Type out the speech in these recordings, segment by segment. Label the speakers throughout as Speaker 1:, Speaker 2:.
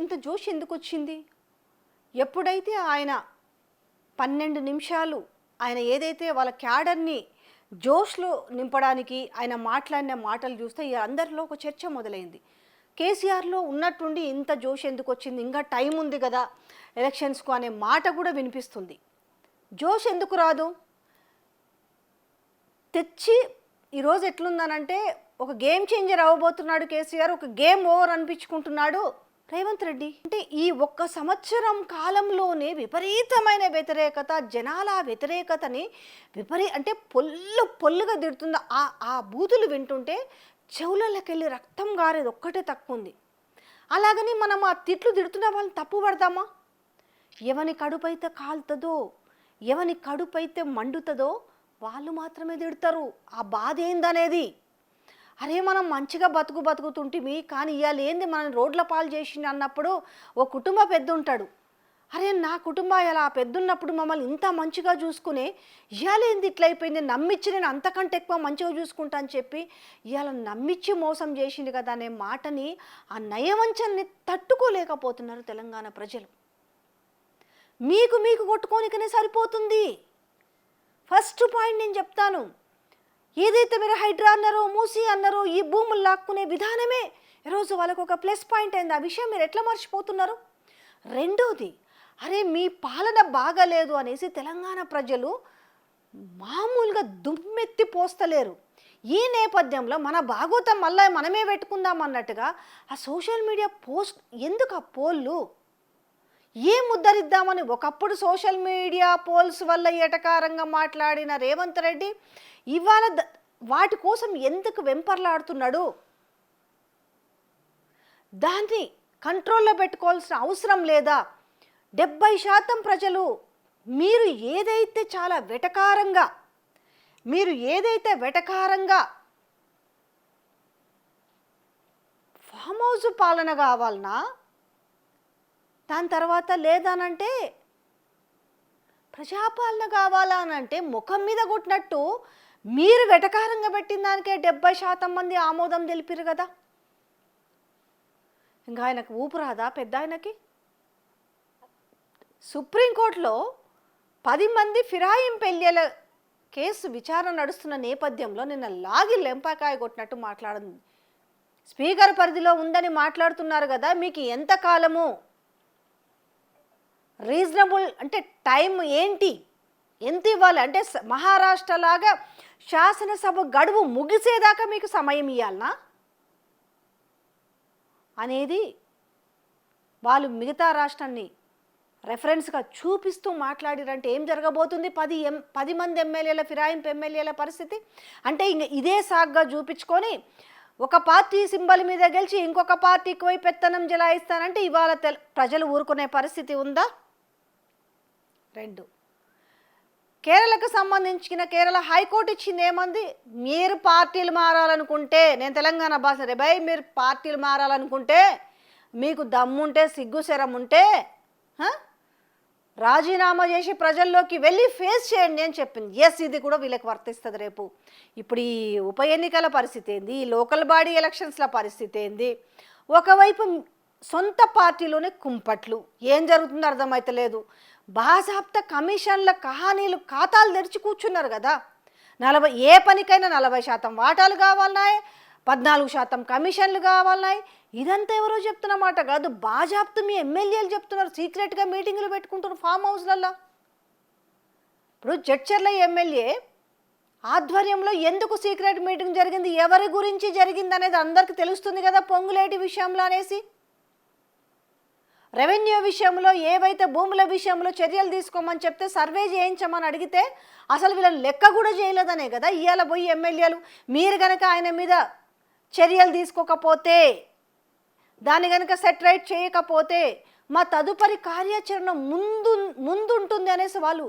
Speaker 1: ఇంత జోష్ ఎందుకు వచ్చింది ఎప్పుడైతే ఆయన పన్నెండు నిమిషాలు ఆయన ఏదైతే వాళ్ళ క్యాడర్ని జోష్లో నింపడానికి ఆయన మాట్లాడిన మాటలు చూస్తే ఈ అందరిలో ఒక చర్చ మొదలైంది. కేసీఆర్లో ఉన్నట్టుండి ఇంత జోష్ ఎందుకు వచ్చింది ఇంకా టైం ఉంది కదా ఎలక్షన్స్కు అనే మాట కూడా వినిపిస్తుంది. జోష్ ఎందుకు రాదు? తెచ్చి ఈరోజు ఎట్లుందనంటే ఒక గేమ్ చేంజర్ అవ్వబోతున్నాడు కేసీఆర్ ఒక గేమ్ ఓవర్ అనిపించుకుంటున్నాడు. రేవంత్ రెడ్డి అంటే ఈ ఒక్క సంవత్సరం కాలంలోనే విపరీతమైన వ్యతిరేకత జనాల వ్యతిరేకతని విపరీ అంటే పొల్లు పొల్లుగా తిడుతుంది ఆ ఆ బూతులు వింటుంటే చెవులకెళ్ళి రక్తం గారేది ఒక్కటే తక్కువ ఉంది అలాగని మనం ఆ తిట్లు తిడుతున్న వాళ్ళని తప్పు పడతామా? ఎవని కడుపైతే కాలుతుందో ఎవని కడుపైతే మండుతుందో వాళ్ళు మాత్రమే తిడతారు. ఆ బాధ ఏందనేది? అరే మనం మంచిగా బతుకు బతుకుతుంటిమి కానీ ఇవాళ ఏంది మనం రోడ్ల పాలు చేసింది అన్నప్పుడు ఓ కుటుంబ పెద్ద ఉంటాడు. అరే నా కుటుంబం ఇలా పెద్ద మమ్మల్ని ఇంత మంచిగా చూసుకునే ఇవాళ ఏంది ఇట్లా అయిపోయింది? నమ్మిచ్చి నేను అంతకంటే ఎక్కువ మంచిగా చూసుకుంటా అని చెప్పి ఇవాళ నమ్మిచ్చి మోసం చేసింది కదా అనే మాటని ఆ నయవంచల్ని తట్టుకోలేకపోతున్నారు తెలంగాణ ప్రజలు. మీకు మీకు కొట్టుకోనికనే సరిపోతుంది. ఫస్ట్ పాయింట్ నేను చెప్తాను. ఏదైతే మీరు హైడ్రా అన్నారో మూసి అన్నారో ఈ భూములు లాక్కునే విధానమే ఈరోజు వాళ్ళకు ఒక ప్లస్ పాయింట్ అయింది. ఆ విషయం మీరు ఎట్లా మర్చిపోతున్నారు? రెండోది అరే మీ పాలన బాగలేదు అనేసి తెలంగాణ ప్రజలు మామూలుగా దుమ్మెత్తి పోస్తలేరు. ఈ నేపథ్యంలో మన భాగోతం మళ్ళీ మనమే పెట్టుకుందాం అన్నట్టుగా ఆ సోషల్ మీడియా పోస్ట్ ఎందుకు ఆ పోళ్ళు ఏం ముద్దరిద్దామని ఒకప్పుడు సోషల్ మీడియా పోల్స్ వల్ల ఎటకారంగా మాట్లాడిన రేవంత్ రెడ్డి ఇవాళ వాటి కోసం ఎందుకు వెంపర్లాడుతున్నాడు? దాన్ని కంట్రోల్లో పెట్టుకోవాల్సిన అవసరం లేదా? డెబ్బై శాతం ప్రజలు మీరు ఏదైతే చాలా వెటకారంగా మీరు ఏదైతే వెటకారంగా ఫామ్ హౌస్ పాలన కావాలన్నా దాని తర్వాత లేదనంటే ప్రజాపాలన కావాలా అని అంటే ముఖం మీద కొట్టినట్టు మీరు వెటకారంగా పెట్టిన దానికే డెబ్బై శాతం మంది ఆమోదం తెలిపిరు కదా. ఇంకా ఆయనకు ఊపు రాదా పెద్ద ఆయనకి సుప్రీంకోర్టులో పది మంది ఫిరాయింపు కేసు విచారణ నడుస్తున్న నేపథ్యంలో నిన్న లాగి లెంపకాయ కొట్టినట్టు మాట్లాడింది. స్పీకర్ పరిధిలో ఉందని మాట్లాడుతున్నారు కదా మీకు ఎంత కాలము? రీజనబుల్ అంటే టైం ఏంటి? ఎంత ఇవ్వాలి? అంటే మహారాష్ట్రలాగా శాసనసభ గడువు ముగిసేదాకా మీకు సమయం ఇవ్వాలనా అనేది వాళ్ళు మిగతా రాష్ట్రాన్ని రెఫరెన్స్గా చూపిస్తూ మాట్లాడిరంటే ఏం జరగబోతుంది? పది ఎం పది మంది ఎమ్మెల్యేల ఫిరాయింపు ఎమ్మెల్యేల పరిస్థితి? అంటే ఇంక ఇదే సాగ్గా చూపించుకొని ఒక పార్టీ సింబల్ మీద గెలిచి ఇంకొక పార్టీకి పోయి పెత్తనం జలాయిస్తానంటే ఇవాళ తెల్ ప్రజలు ఊరుకునే పరిస్థితి ఉందా? రెండు. కేరళకు సంబంధించిన కేరళ హైకోర్టు ఇచ్చింది ఏమంది? మీరు పార్టీలు మారాలనుకుంటే నేను తెలంగాణ భాష రే మీరు పార్టీలు మారాలనుకుంటే మీకు దమ్ముంటే సిగ్గు శరం ఉంటే రాజీనామా చేసి ప్రజల్లోకి వెళ్ళి ఫేస్ చేయండి అని చెప్పింది. ఎస్ ఇది కూడా వీళ్ళకి వర్తిస్తుంది రేపు. ఇప్పుడు ఈ ఉప ఎన్నికల పరిస్థితి ఏంది? ఈ లోకల్ బాడీ ఎలక్షన్స్ల పరిస్థితి ఏంది? ఒకవైపు సొంత పార్టీలోనే కుంపట్లు. ఏం జరుగుతుందో అర్థమైతలేదు. బాజాప్త కమిషన్ల కహానీలు ఖాతాలు తెరిచి కూర్చున్నారు కదా. నలభై ఏ పనికైనా నలభై శాతం వాటాలు కావాలన్నాయి పద్నాలుగు శాతం కమిషన్లు కావాలన్నాయి. ఇదంతా ఎవరో చెప్తున్నమాట కాదు. బాజాప్తు మీ ఎమ్మెల్యేలు చెప్తున్నారు. సీక్రెట్గా మీటింగులు పెట్టుకుంటున్నారు ఫామ్ హౌస్లల్లో. ఇప్పుడు జడ్చర్ల ఎమ్మెల్యే ఆధ్వర్యంలో ఎందుకు సీక్రెట్ మీటింగ్ జరిగింది? ఎవరి గురించి జరిగింది అనేది అందరికీ తెలుస్తుంది కదా పొంగులేటి విషయంలో అనేసి. రెవెన్యూ విషయంలో ఏవైతే భూముల విషయంలో చర్యలు తీసుకోమని చెప్తే సర్వే చేయించమని అడిగితే అసలు వీళ్ళని లెక్క కూడా చేయలేదనే కదా ఇవాళ పోయి ఎమ్మెల్యేలు. మీరు కనుక ఆయన మీద చర్యలు తీసుకోకపోతే దాన్ని కనుక సెటరైట్ చేయకపోతే మా తదుపరి కార్యాచరణ ముందు ముందుంటుంది అనేసి వాళ్ళు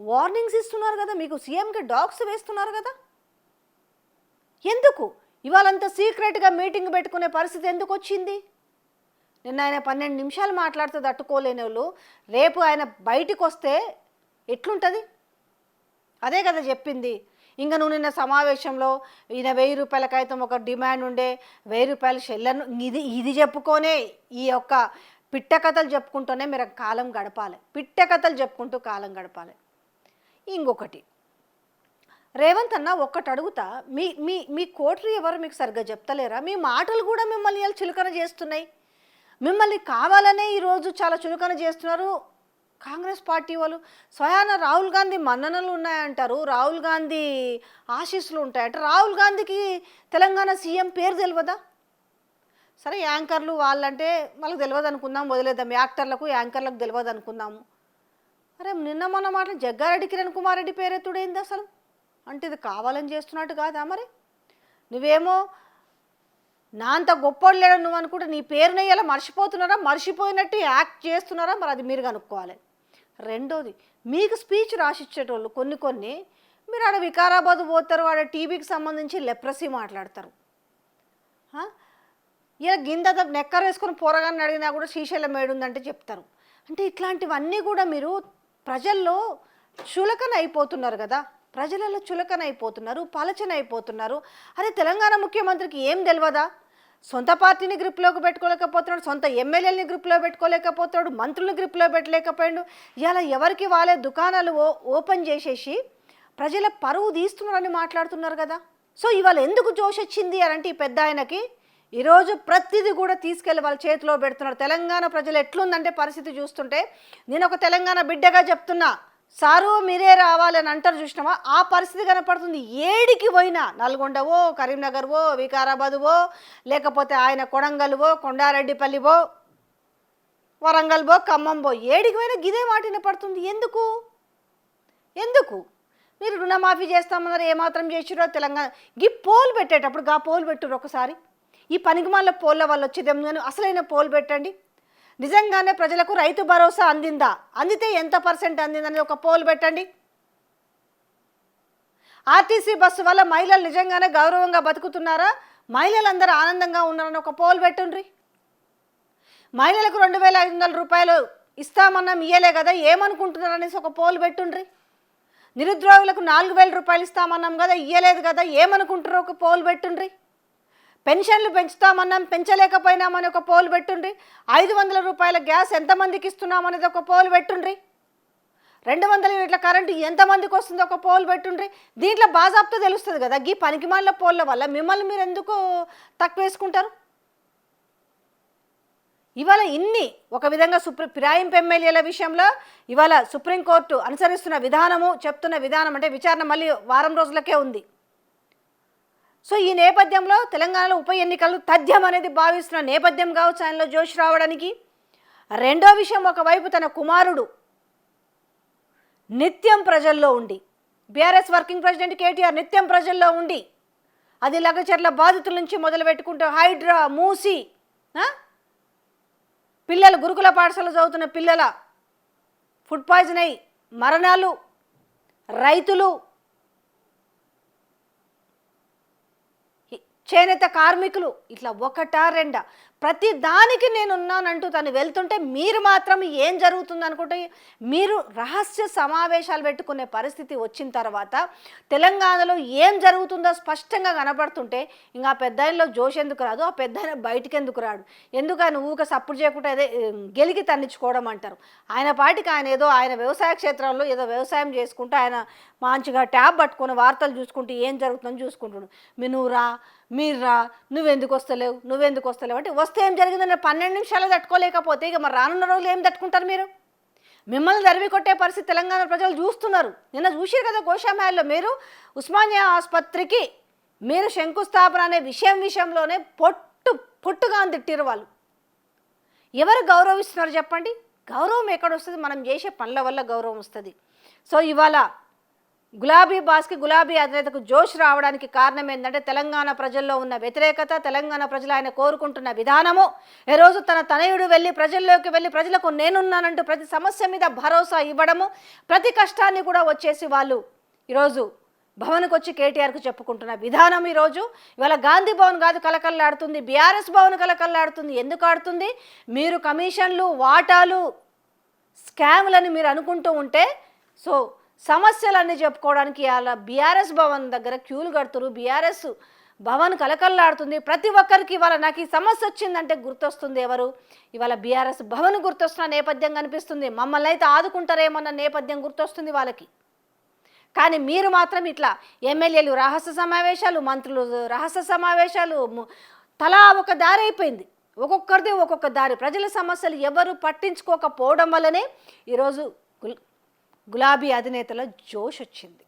Speaker 1: వార్నింగ్స్ ఇస్తున్నారు కదా మీకు సీఎంకి డాగ్స్ వేస్తున్నారు కదా. ఎందుకు? ఇవాళంత సీక్రెట్గా మీటింగ్ పెట్టుకునే పరిస్థితి ఎందుకు వచ్చింది నిన్న ఆయన పన్నెండు నిమిషాలు మాట్లాడితే తట్టుకోలేని వాళ్ళు రేపు ఆయన బయటికి వస్తే ఎట్లుంటుంది? అదే కదా చెప్పింది. ఇంకా నువ్వు నిన్న సమావేశంలో ఈయన వెయ్యి రూపాయల కాగితం ఒక డిమాండ్ ఉండే వెయ్యి రూపాయల షెల్లను ఇది ఇది చెప్పుకొనే ఈ యొక్క పిట్ట కథలు చెప్పుకుంటూనే మీరు కాలం గడపాలి. పిట్ట కథలు చెప్పుకుంటూ కాలం గడపాలి. ఇంకొకటి రేవంత్ అన్న ఒక్కటి అడుగుతా మీ మీ మీ కోటరీ ఎవరు మీకు సరిగ్గా చెప్తలేరా? మీ మాటలు కూడా మిమ్మల్ని ఇలా చేస్తున్నాయి. మిమ్మల్ని కావాలనే ఈరోజు చాలా చులకన చేస్తున్నారు కాంగ్రెస్ పార్టీ వాళ్ళు. స్వయాన రాహుల్ గాంధీ మన్ననలు ఉన్నాయంటారు. రాహుల్ గాంధీ ఆశీస్సులు ఉంటాయంట. రాహుల్ గాంధీకి తెలంగాణ సీఎం పేరు తెలియదా సరే యాంకర్లు వాళ్ళంటే వాళ్ళకి తెలియదు అనుకుందాం వదిలేద్దాం. యాక్టర్లకు యాంకర్లకు తెలియదు అనుకుందాము. అరే నిన్న మన మాట జగ్గారెడ్డి కిరణ్ కుమార్ రెడ్డి పేరెత్తుడైంది అసలు? అంటే ఇది కావాలని చేస్తున్నట్టు కాదా మరి? నువ్వేమో నా అంత గొప్పోడు లేడు నువ్వు అనుకుంటే నీ పేరున ఇలా మర్చిపోతున్నారా? మర్చిపోయినట్టు యాక్ట్ చేస్తున్నారా? మరి అది మీరు కనుక్కోవాలి. రెండోది మీకు స్పీచ్ రాసిచ్చేటోళ్ళు కొన్ని కొన్ని మీరు ఆడ వికారాబాద్ పోతారు ఆడ టీవీకి సంబంధించి లెప్రసీ మాట్లాడతారు. ఇలా గింద నెక్కర్ వేసుకొని పోరగాన్ని అడిగినా కూడా శ్రీశైలం మేడుందంటే చెప్తారు. అంటే ఇట్లాంటివన్నీ కూడా మీరు ప్రజల్లో చులకన అయిపోతున్నారు కదా. ప్రజలలో చులకన అయిపోతున్నారు పలచన అయిపోతున్నారు. అరే తెలంగాణ ముఖ్యమంత్రికి ఏం తెలియదా సొంత పార్టీని గ్రిప్లోకి పెట్టుకోలేకపోతున్నాడు సొంత ఎమ్మెల్యేలని గ్రిప్లో పెట్టుకోలేకపోతున్నాడు మంత్రులను గ్రిప్లో పెట్టలేకపోయాడు. ఇలా ఎవరికి వాళ్ళే దుకాణాలు ఓ- ఓపెన్ చేసేసి ప్రజల పరువు తీస్తున్నారని మాట్లాడుతున్నారు కదా. సో ఇవాళ ఎందుకు జోష్ వచ్చింది అని అంటే ఈ పెద్ద ఆయనకి ఈరోజు ప్రతిదీ కూడా తీసుకెళ్ళి వాళ్ళ చేతిలో పెడుతున్నారు. తెలంగాణ ప్రజలు ఎట్లుందంటే పరిస్థితి చూస్తుంటే నేను ఒక తెలంగాణ బిడ్డగా చెప్తున్నా సారు మీరే రావాలని అంటారు చూసినామా ఆ పరిస్థితి కనపడుతుంది. ఏడికి పోయినా నల్గొండవో కరీంనగర్వో వికారాబాదువో లేకపోతే ఆయన కొడంగల్వో కొండారెడ్డిపల్లివో వరంగల్వో ఖమ్మంబో ఏడికి పోయినా గిదే వాటిని పడుతుంది ఎందుకు? ఎందుకు? మీరు రుణమాఫీ చేస్తామన్నారు ఏమాత్రం చేసిరో తెలంగాణ. గీ పోల్ పెట్టేటప్పుడు గా పోల్ పెట్టురు ఒకసారి. ఈ పనికిమాల పోల్ల వల్ల వచ్చేదేమో అసలైన పోల్ పెట్టండి. నిజంగానే ప్రజలకు రైతు భరోసా అందిందా? అందితే ఎంత పర్సెంట్ అందిందనేది ఒక పోల్ పెట్టండి. ఆర్టీసీ బస్సు వల్ల మహిళలు నిజంగానే గౌరవంగా బతుకుతున్నారా? మహిళలందరూ ఆనందంగా ఉన్నారని ఒక పోల్ పెట్టుండ్రి. మహిళలకు రెండు వేల ఐదు వందల రూపాయలు ఇస్తామన్నాం ఇయ్యలే కదా ఏమనుకుంటున్నారనేసి ఒక పోల్ పెట్టుండ్రి. నిరుద్యోగులకు నాలుగు వేల రూపాయలు ఇస్తామన్నాం కదా ఇయ్యలేదు కదా ఏమనుకుంటారో ఒక పోల్ పెట్టుండ్రి. పెన్షన్లు పెంచుతామన్నాం పెంచలేకపోయినామని ఒక పోలు పెట్టుండ్రి. ఐదు వందల రూపాయల గ్యాస్ ఎంతమందికి ఇస్తున్నామనేది ఒక పోలు పెట్టుండ్రి. రెండు వందల యూనిట్ల కరెంటు ఎంతమందికి వస్తుందో ఒక పోల్ పెట్టుండ్రి. దీంట్లో బాజాబ్తో తెలుస్తుంది కదా గీ పనికిమాల పోల్ల వల్ల మిమ్మల్ని మీరు ఎందుకు తక్కువ వేసుకుంటారు? ఇవాళ ఇన్ని ఒక విధంగా సుప్రీం ఫిరాయింపు ఎమ్మెల్యేల విషయంలో ఇవాళ సుప్రీంకోర్టు అనుసరిస్తున్న విధానము చెప్తున్న విధానం అంటే విచారణ మళ్ళీ వారం రోజులకే ఉంది. సో ఈ నేపథ్యంలో తెలంగాణలో ఉప ఎన్నికలు తథ్యం అనేది భావిస్తున్న నేపథ్యం కావచ్చు ఆయనలో జోష్ రావడానికి. రెండో విషయం ఒకవైపు తన కుమారుడు నిత్యం ప్రజల్లో ఉండి బీఆర్ఎస్ వర్కింగ్ ప్రెసిడెంట్ కేటీఆర్ నిత్యం ప్రజల్లో ఉండి అది లగచర్ల బాధితుల నుంచి మొదలు పెట్టుకుంటూ హైడ్రా మూసి పిల్లలు గురుకుల పాఠశాల చదువుతున్న పిల్లల ఫుడ్ పాయిజన్ అయి మరణాలు రైతులు ఈ చేనేత కార్మికులు ఇట్లా ఒకటా రెండా? ప్రతి దానికి నేనున్నానంటూ తను వెళ్తుంటే మీరు మాత్రం ఏం జరుగుతుంది అనుకుంటే మీరు రహస్య సమావేశాలు పెట్టుకునే పరిస్థితి వచ్చిన తర్వాత తెలంగాణలో ఏం జరుగుతుందో స్పష్టంగా కనబడుతుంటే ఇంకా ఆ పెద్ద ఆయనలో జోష్ ఎందుకు రాదు? ఆ పెద్ద ఆయన బయటికి ఎందుకు రాడు? ఎందుకని ఊక సప్పుడు చేయకుండా అదే గెలికి తన్నించుకోవడం అంటారు. ఆయన పాటికి ఆయన ఏదో ఆయన వ్యవసాయ క్షేత్రంలో ఏదో వ్యవసాయం చేసుకుంటూ ఆయన మంచిగా ట్యాబ్ పట్టుకొని వార్తలు చూసుకుంటూ ఏం జరుగుతుందని చూసుకుంటున్నాడు. మీ నువ్వు రా మీరు రా నువ్వెందుకు వస్తలేవు నువ్వెందుకు వస్తలేవు అంటే వస్తే ఏం జరిగిందంటే పన్నెండు నిమిషాలు తట్టుకోలేకపోతే ఇక మరి రానున్న రోజులు ఏం తట్టుకుంటారు మీరు? మిమ్మల్ని దరివి కొట్టే పరిస్థితి తెలంగాణ ప్రజలు చూస్తున్నారు. నిన్న చూసారు కదా గోషామాయల్లో మీరు? ఉస్మానియా ఆసుపత్రికి మీరు శంకుస్థాపన అనే విషయం విషయంలోనే పొట్టు పొట్టుగా తిట్టిరు వాళ్ళు. ఎవరు గౌరవిస్తున్నారు చెప్పండి? గౌరవం ఎక్కడ వస్తుంది? మనం చేసే పనుల వల్ల గౌరవం వస్తుంది. సో ఇవాళ గులాబీ బాస్కి గులాబీ అధినేతకు జోష్ రావడానికి కారణం ఏంటంటే తెలంగాణ ప్రజల్లో ఉన్న వ్యతిరేకత తెలంగాణ ప్రజలు ఆయన కోరుకుంటున్న విధానము. ఏ రోజు తన తనయుడు వెళ్ళి ప్రజల్లోకి వెళ్ళి ప్రజలకు నేనున్నానంటూ ప్రతి సమస్య మీద భరోసా ఇవ్వడము ప్రతి కష్టాన్ని కూడా వచ్చేసి వాళ్ళు ఈరోజు భవన్కి వచ్చి కేటీఆర్కు చెప్పుకుంటున్న విధానం ఈరోజు. ఇవాళ గాంధీ భవన్ కాదు కలకల్లాడుతుంది బీఆర్ఎస్ భవన్ కలకల్లాడుతుంది. ఎందుకు ఆడుతుంది? మీరు కమిషన్లు వాటాలు స్కామ్లని మీరు అనుకుంటూ ఉంటే సో సమస్యలన్నీ చెప్పుకోవడానికి అలా బీఆర్ఎస్ భవన్ దగ్గర క్యూలు కడుతురు. బీఆర్ఎస్ భవన్ కలకల్లాడుతుంది. ప్రతి ఒక్కరికి ఇవాళ నాకు ఈ సమస్య వచ్చిందంటే గుర్తొస్తుంది ఎవరు? ఇవాళ బీఆర్ఎస్ భవన్ గుర్తొస్తున్న నేపథ్యం కనిపిస్తుంది. మమ్మల్ని అయితే ఆదుకుంటారేమన్న నేపథ్యం గుర్తొస్తుంది వాళ్ళకి. కానీ మీరు మాత్రం ఇట్లా ఎమ్మెల్యేలు రహస్య సమావేశాలు మంత్రులు రహస్య సమావేశాలు తలా ఒక దారి అయిపోయింది. ఒక్కొక్కరిది ఒక్కొక్క దారి. ప్రజల సమస్యలు ఎవరు పట్టించుకోకపోవడం వల్లనే ఈరోజు గులాబీ అధినేతలో జోష్ వచ్చింది.